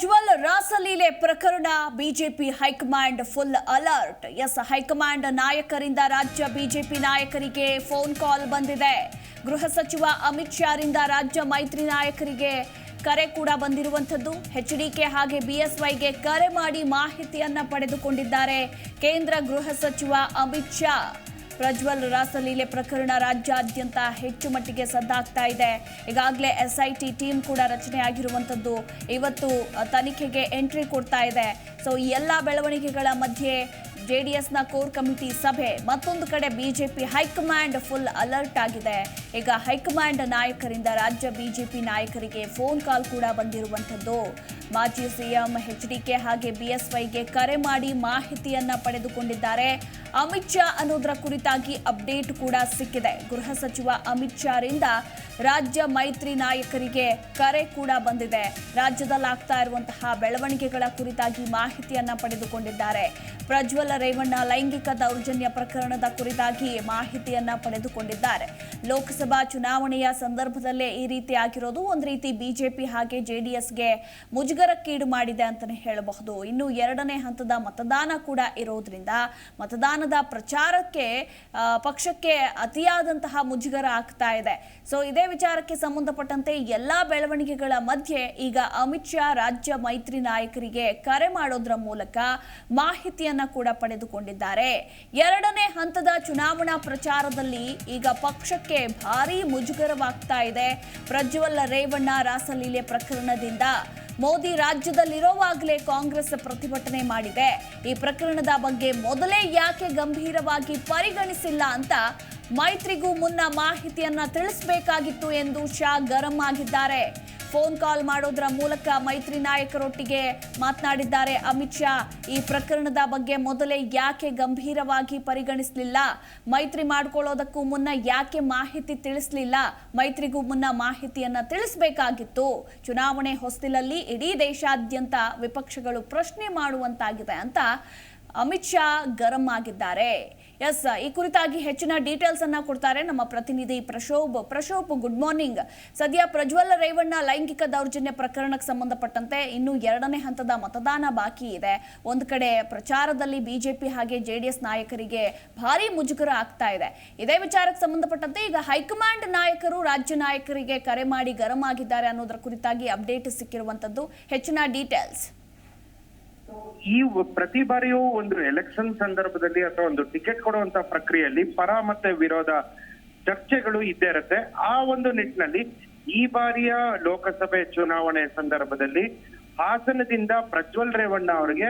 ಪ್ರಜ್ವಲ್ ರಾಸಲೀಲೆ ಪ್ರಕರಣ, BJP high command full alert. Yes, high command ನಾಯಕರಿಂದ ರಾಜ್ಯ ಬಿಜೆಪಿ ನಾಯಕರಿಗೆ ಫೋನ್ ಕಾಲ್ ಬಂದಿದೆ. ಗೃಹ ಸಚಿವ ಅಮಿತ್ ಶಾರಿಂದ ರಾಜ್ಯ ಮೈತ್ರಿ ನಾಯಕರಿಗೆ ಕರೆ ಕೂಡ ಬಂದಿರುವಂಥದ್ದು. ಎಚ್ಡಿಕೆ ಹಾಗೆ ಬಿಎಸ್ವೈಗೆ ಕರೆ ಮಾಡಿ ಮಾಹಿತಿಯನ್ನ ಪಡೆದುಕೊಂಡಿದ್ದಾರೆ ಕೇಂದ್ರ ಗೃಹ ಸಚಿವ ಅಮಿತ್ ಶಾ. ಪ್ರಜ್ವಲ್ ರಾಸಲೀಲೆ ಪ್ರಕರಣ ರಾಜ್ಯಾದ್ಯಂತ ಹೆಚ್ಚು ಮಟ್ಟಿಗೆ ಸದ್ದಾಗ್ತಾ ಇದೆ. ಈಗಾಗಲೇ ಎಸ್ಐಟಿ ಟೀಮ್ ಕೂಡ ರಚನೆ ಆಗಿರುವಂಥದ್ದು ಇವತ್ತು ತನಿಖೆಗೆ ಎಂಟ್ರಿ ಕೊಡ್ತಾ ಇದೆ. ಸೊ ಎಲ್ಲ ಬೆಳವಣಿಗೆಗಳ ಮಧ್ಯೆ ಜೆ ಡಿ ಎಸ್ನ ಕೋರ್ ಕಮಿಟಿ ಸಭೆ, ಮತ್ತೊಂದು ಕಡೆ ಬಿಜೆಪಿ ಹೈಕಮಾಂಡ್ ಫುಲ್ ಅಲರ್ಟ್ ಆಗಿದೆ. ಈಗ ಹೈಕಮಾಂಡ್ ನಾಯಕರಿಂದ ರಾಜ್ಯ ಬಿಜೆಪಿ ನಾಯಕರಿಗೆ ಫೋನ್ ಕಾಲ್ ಕೂಡ ಬಂದಿರುವಂಥದ್ದು. ಮಾಜಿ ಸಿಎಂ ಕೆ ಹಾಗೆ ಬಿಎಸ್ವೈಗೆ ಕರೆ ಮಾಡಿ ಮಾಹಿತಿಯನ್ನು ಪಡೆದುಕೊಂಡಿದ್ದಾರೆ. ಅಮಿತ್ ಶಾ ಅನ್ನೋದರ ಕುರಿತಾಗಿ ಅಪ್ಡೇಟ್ ಕೂಡ ಸಿಕ್ಕಿದೆ. ಗೃಹ ಸಚಿವ ಅಮಿತ್ ಶಾರಿಂದ ರಾಜ್ಯ ಮೈತ್ರಿ ನಾಯಕರಿಗೆ ಕರೆ ಕೂಡ ಬಂದಿದೆ. ರಾಜ್ಯದಲ್ಲಿ ಆಗ್ತಾ ಇರುವಂತಹ ಬೆಳವಣಿಗೆಗಳ ಕುರಿತಾಗಿ ಮಾಹಿತಿಯನ್ನ ಪಡೆದುಕೊಂಡಿದ್ದಾರೆ. ಪ್ರಜ್ವಲ ರೇವಣ್ಣ ಲೈಂಗಿಕ ದೌರ್ಜನ್ಯ ಪ್ರಕರಣದ ಕುರಿತಾಗಿ ಮಾಹಿತಿಯನ್ನ ಪಡೆದುಕೊಂಡಿದ್ದಾರೆ. ಲೋಕಸಭಾ ಚುನಾವಣೆಯ ಸಂದರ್ಭದಲ್ಲೇ ಈ ರೀತಿ ಆಗಿರೋದು. ಒಂದು ರೀತಿ ಬಿಜೆಪಿ ಹಾಗೆ ಜೆಡಿಎಸ್ಗೆ ಮುಜುಗರಕ್ಕೀಡು ಮಾಡಿದೆ ಅಂತಲೇ ಹೇಳಬಹುದು. ಇನ್ನು ಎರಡನೇ ಹಂತದ ಮತದಾನ ಕೂಡ ಇರೋದ್ರಿಂದ ಮತದಾನದ ಪ್ರಚಾರಕ್ಕೆ ಪಕ್ಷಕ್ಕೆ ಅತಿಯಾದಂತಹ ಮುಜುಗರ ಆಗ್ತಾ ಇದೆ. ಸೊ ಇದೇ ವಿಚಾರಕ್ಕೆ ಸಂಬಂಧಪಟ್ಟಂತೆ ಎಲ್ಲಾ ಬೆಳವಣಿಗೆಗಳ ಮಧ್ಯೆ ಈಗ ಅಮಿತ್ ಶಾ ರಾಜ್ಯ ಮೈತ್ರಿ ನಾಯಕರಿಗೆ ಕರೆ ಮಾಡೋದ್ರ ಮೂಲಕ ಮಾಹಿತಿಯನ್ನ ಕೂಡ ಪಡೆದುಕೊಂಡಿದ್ದಾರೆ. ಎರಡನೇ ಹಂತದ ಚುನಾವಣಾ ಪ್ರಚಾರದಲ್ಲಿ ಈಗ ಪಕ್ಷಕ್ಕೆ ಭಾರಿ ಮುಜುಗರವಾಗ್ತಾ ಇದೆ. ಪ್ರಜ್ವಲ್ ರೇವಣ್ಣ ರಾಸಲೀಲೆ ಪ್ರಕರಣದಿಂದ ಮೋದಿ ರಾಜ್ಯದಲ್ಲಿರೋವಾಗಲೇ ಕಾಂಗ್ರೆಸ್ ಪ್ರತಿಭಟನೆ ಮಾಡಿದೆ. ಈ ಪ್ರಕರಣದ ಬಗ್ಗೆ ಮೊದಲೇ ಯಾಕೆ ಗಂಭೀರವಾಗಿ ಪರಿಗಣಿಸಿಲ್ಲ ಅಂತ ಮೈತ್ರಿಗೂ ಮುನ್ನ ಮಾಹಿತಿಯನ್ನ ತಿಳಿಸಬೇಕಾಗಿತ್ತು ಎಂದು ಶಾ ಗರಂ ಆಗಿದ್ದಾರೆ. ಫೋನ್ ಕಾಲ್ ಮಾಡೋದ್ರ ಮೂಲಕ ಮೈತ್ರಿ ನಾಯಕರೊಟ್ಟಿಗೆ ಮಾತನಾಡಿದ್ದಾರೆ ಅಮಿತ್ ಶಾ. ಈ ಪ್ರಕರಣದ ಬಗ್ಗೆ ಮೊದಲೇ ಯಾಕೆ ಗಂಭೀರವಾಗಿ ಪರಿಗಣಿಸಲಿಲ್ಲ? ಮೈತ್ರಿ ಮಾಡ್ಕೊಳ್ಳೋದಕ್ಕೂ ಮುನ್ನ ಯಾಕೆ ಮಾಹಿತಿ ತಿಳಿಸಲಿಲ್ಲ? ಮೈತ್ರಿಗೂ ಮುನ್ನ ಮಾಹಿತಿಯನ್ನ ತಿಳಿಸಬೇಕಾಗಿತ್ತು. ಚುನಾವಣೆ ಹೊಸ್ತಿಲಲ್ಲಿ ಇಡೀ ದೇಶಾದ್ಯಂತ ವಿಪಕ್ಷಗಳು ಪ್ರಶ್ನೆ ಮಾಡುವಂತಾಗಿದೆ ಅಂತ ಅಮಿತ್ ಶಾ ಗರಂ ಆಗಿದ್ದಾರೆ. ಎಸ್ ಈ ಕುರಿತಾಗಿ ಹೆಚ್ಚಿನ ಡೀಟೇಲ್ಸ್ ಅನ್ನ ಕೊಡ್ತಾರೆ ನಮ್ಮ ಪ್ರತಿನಿಧಿ ಪ್ರಶೋಭ್. ಪ್ರಶೋಭ್ ಗುಡ್ ಮಾರ್ನಿಂಗ್ ಸದ್ಯ ಪ್ರಜ್ವಲ್ ರೇವಣ್ಣ ಲೈಂಗಿಕ ದೌರ್ಜನ್ಯ ಪ್ರಕರಣಕ್ಕೆ ಸಂಬಂಧಪಟ್ಟಂತೆ ಇನ್ನು ಎರಡನೇ ಹಂತದ ಮತದಾನ ಬಾಕಿ ಇದೆ. ಒಂದು ಕಡೆ ಪ್ರಚಾರದಲ್ಲಿ ಬಿಜೆಪಿ ಹಾಗೆ ಜೆಡಿಎಸ್ ನಾಯಕರಿಗೆ ಭಾರಿ ಮುಜುಗರ ಆಗ್ತಾ ಇದೆ. ಇದೇ ವಿಚಾರಕ್ಕೆ ಸಂಬಂಧಪಟ್ಟಂತೆ ಈಗ ಹೈಕಮಾಂಡ್ ನಾಯಕರು ರಾಜ್ಯ ನಾಯಕರಿಗೆ ಕರೆ ಮಾಡಿ ಗರಂ ಆಗಿದ್ದಾರೆ ಅನ್ನೋದರ ಕುರಿತಾಗಿ ಅಪ್ಡೇಟ್ ಸಿಕ್ಕಿರುವಂತದ್ದು ಹೆಚ್ಚಿನ ಡೀಟೇಲ್ಸ್ ಈ ಪ್ರತಿ ಬಾರಿಯೂ ಒಂದು ಎಲೆಕ್ಷನ್ ಸಂದರ್ಭದಲ್ಲಿ ಅಥವಾ ಒಂದು ಟಿಕೆಟ್ ಕೊಡುವಂತ ಪ್ರಕ್ರಿಯೆಯಲ್ಲಿ ಪರ ಮತ್ತೆ ವಿರೋಧ ಚರ್ಚೆಗಳು ಇದ್ದೇ ಇರುತ್ತೆ. ಆ ಒಂದು ನಿಟ್ಟಿನಲ್ಲಿ ಈ ಬಾರಿಯ ಲೋಕಸಭೆ ಚುನಾವಣೆ ಸಂದರ್ಭದಲ್ಲಿ ಹಾಸನದಿಂದ ಪ್ರಜ್ವಲ್ ರೇವಣ್ಣ ಅವರಿಗೆ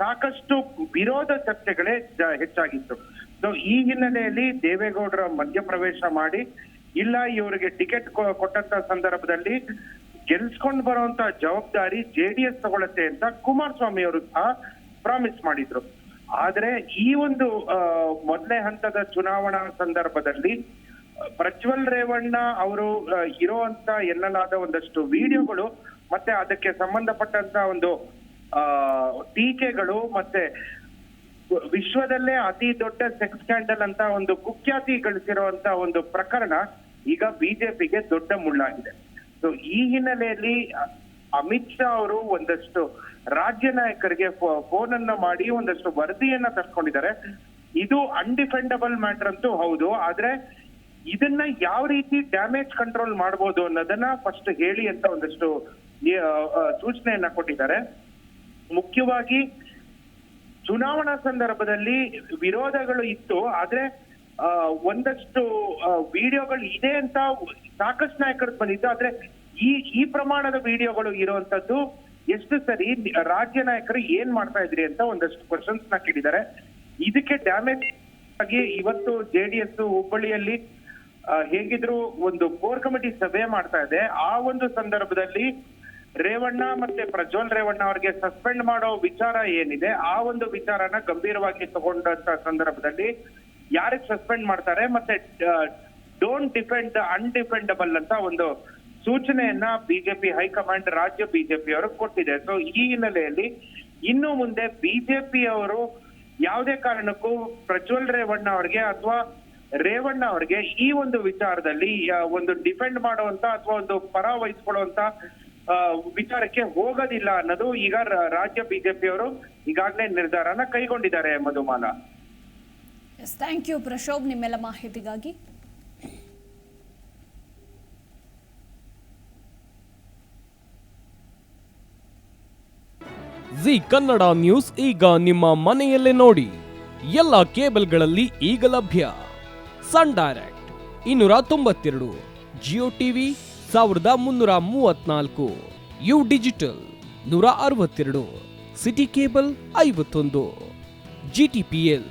ಸಾಕಷ್ಟು ವಿರೋಧ ಚರ್ಚೆಗಳೇ ಹೆಚ್ಚಾಗಿತ್ತು. ಸೊ ಈ ಹಿನ್ನೆಲೆಯಲ್ಲಿ ದೇವೇಗೌಡರ ಮಧ್ಯಪ್ರವೇಶ ಮಾಡಿ, ಇಲ್ಲ ಇವರಿಗೆ ಟಿಕೆಟ್ ಕೊಟ್ಟಂತ ಸಂದರ್ಭದಲ್ಲಿ ಗೆಲ್ಸ್ಕೊಂಡ್ ಬರುವಂತ ಜವಾಬ್ದಾರಿ ಜೆ ಡಿ ಎಸ್ ತಗೊಳತ್ತೆ ಅಂತ ಕುಮಾರಸ್ವಾಮಿ ಅವರು ಸಹ ಪ್ರಾಮಿಸ್ ಮಾಡಿದ್ರು. ಆದ್ರೆ ಈ ಒಂದು ಮೊದಲನೇ ಹಂತದ ಚುನಾವಣಾ ಸಂದರ್ಭದಲ್ಲಿ, ಪ್ರಜ್ವಲ್ ರೇವಣ್ಣ ಅವರು ಇರುವಂತ ಎನ್ನಲಾದ ಒಂದಷ್ಟು ವಿಡಿಯೋಗಳು ಮತ್ತೆ ಅದಕ್ಕೆ ಸಂಬಂಧಪಟ್ಟಂತ ಒಂದು ಟೀಕೆಗಳು ಮತ್ತೆ ವಿಶ್ವದಲ್ಲೇ ಅತಿ ದೊಡ್ಡ ಸೆಕ್ಸ್ ಸ್ಕ್ಯಾಂಡಲ್ ಅಂತ ಒಂದು ಕುಖ್ಯಾತಿ ಗಳಿಸಿರುವಂತ ಒಂದು ಪ್ರಕರಣ ಈಗ ಬಿಜೆಪಿಗೆ ದೊಡ್ಡ ಮುಳ್ಳಾಗಿದೆ. ಸೊ ಈ ಹಿನ್ನೆಲೆಯಲ್ಲಿ ಅಮಿತ್ ಶಾ ಅವರು ಒಂದಷ್ಟು ರಾಜ್ಯ ನಾಯಕರಿಗೆ ಫೋನ್ ಅನ್ನ ಮಾಡಿ ಒಂದಷ್ಟು ವರದಿಯನ್ನ ತರ್ಸ್ಕೊಂಡಿದ್ದಾರೆ ಇದು ಅನ್ಡಿಫೆಂಡಬಲ್ ಮ್ಯಾಟರ್ ಅಂತೂ ಹೌದು. ಆದ್ರೆ, ಇದನ್ನ ಯಾವ ರೀತಿ ಡ್ಯಾಮೇಜ್ ಕಂಟ್ರೋಲ್ ಮಾಡ್ಬೋದು ಅನ್ನೋದನ್ನ ಫಸ್ಟ್ ಹೇಳಿ ಅಂತ ಒಂದಷ್ಟು ಸೂಚನೆಯನ್ನ ಕೊಟ್ಟಿದ್ದಾರೆ. ಮುಖ್ಯವಾಗಿ, ಚುನಾವಣಾ ಸಂದರ್ಭದಲ್ಲಿ ವಿರೋಧಗಳು ಇತ್ತು. ಆದ್ರೆ ಒಂದಷ್ಟು ವಿಡಿಯೋಗಳು ಇದೆ ಅಂತ ಸಾಕಷ್ಟು ನಾಯಕರು ಬಂದಿದ್ದು, ಆದ್ರೆ ಈ ಈ ಪ್ರಮಾಣದ ವಿಡಿಯೋಗಳು ಇರುವಂತದ್ದು ಎಷ್ಟು ಸರಿ ರಾಜ್ಯ ನಾಯಕರು ಏನ್ ಮಾಡ್ತಾ ಇದ್ರಿ ಅಂತ ಒಂದಷ್ಟು ಕ್ವಶನ್ಸ್ನ ಕೇಳಿದ್ದಾರೆ. ಇದಕ್ಕೆ ಡ್ಯಾಮೇಜ್ ಆಗಿ ಇವತ್ತು ಜೆ ಡಿ ಎಸ್ ಹುಬ್ಬಳ್ಳಿಯಲ್ಲಿ ಹೇಗಿದ್ರು ಒಂದು ಕೋರ್ ಕಮಿಟಿ ಸಭೆ ಮಾಡ್ತಾ ಇದೆ. ಆ ಒಂದು ಸಂದರ್ಭದಲ್ಲಿ ರೇವಣ್ಣ ಮತ್ತೆ ಪ್ರಜ್ವಲ್ ರೇವಣ್ಣ ಅವರಿಗೆ ಸಸ್ಪೆಂಡ್ ಮಾಡೋ ವಿಚಾರ ಏನಿದೆ, ಆ ಒಂದು ವಿಚಾರನ ಗಂಭೀರವಾಗಿ ತಗೊಂಡಂತ ಸಂದರ್ಭದಲ್ಲಿ ಯಾರಿಗೆ ಸಸ್ಪೆಂಡ್ ಮಾಡ್ತಾರೆ ಮತ್ತೆ ಡೋಂಟ್ ಡಿಫೆಂಡ್ ಅನ್ಡಿಫೆಂಡಬಲ್ ಅಂತ ಒಂದು ಸೂಚನೆಯನ್ನ ಬಿಜೆಪಿ ಹೈಕಮಾಂಡ್ ರಾಜ್ಯ ಬಿಜೆಪಿ ಅವರು ಕೊಟ್ಟಿದೆ. ಸೊ ಈ ಹಿನ್ನೆಲೆಯಲ್ಲಿ ಇನ್ನು ಮುಂದೆ ಬಿಜೆಪಿ ಅವರು ಯಾವುದೇ ಕಾರಣಕ್ಕೂ ಪ್ರಜ್ವಲ್ ರೇವಣ್ಣ ಅವರಿಗೆ ಅಥವಾ ರೇವಣ್ಣ ಅವರಿಗೆ ಈ ಒಂದು ವಿಚಾರದಲ್ಲಿ ಒಂದು ಡಿಪೆಂಡ್ ಮಾಡುವಂತ ಅಥವಾ ಒಂದು ಪರ ವಹಿಸ್ಕೊಳ್ಳುವಂತ ವಿಚಾರಕ್ಕೆ ಹೋಗೋದಿಲ್ಲ ಅನ್ನೋದು ಈಗ ರಾಜ್ಯ ರಾಜ್ಯ ಬಿಜೆಪಿಯವರು ಈಗಾಗಲೇ ನಿರ್ಧಾರನ ಕೈಗೊಂಡಿದ್ದಾರೆ Madhumala. Yes thank you Prashobh ನಿಮ್ಮೆಲ್ಲ ಮಾಹಿತಿಗಾಗಿ. ಜಿ ಕನ್ನಡ ನ್ಯೂಸ್ ಈಗ ನಿಮ್ಮ ಮನೆಯಲ್ಲೇ ನೋಡಿ. ಎಲ್ಲ ಕೇಬಲ್ಗಳಲ್ಲಿ ಈಗ ಲಭ್ಯ. ಸನ್ ಡೈರೆಕ್ಟ್ ಇನ್ನೂರ ತೊಂಬತ್ತೆರಡು, ಜಿಯೋ ಟಿವಿ ಸಾವಿರದ ಮುನ್ನೂರ ಮೂವತ್ನಾಲ್ಕು, ಯು ಡಿಜಿಟಲ್ ನೂರ ಅರವತ್ತೆರಡು, ಸಿಟಿ ಕೇಬಲ್ ಐವತ್ತೊಂದು, ಜಿ ಟಿ ಪಿ ಎಲ್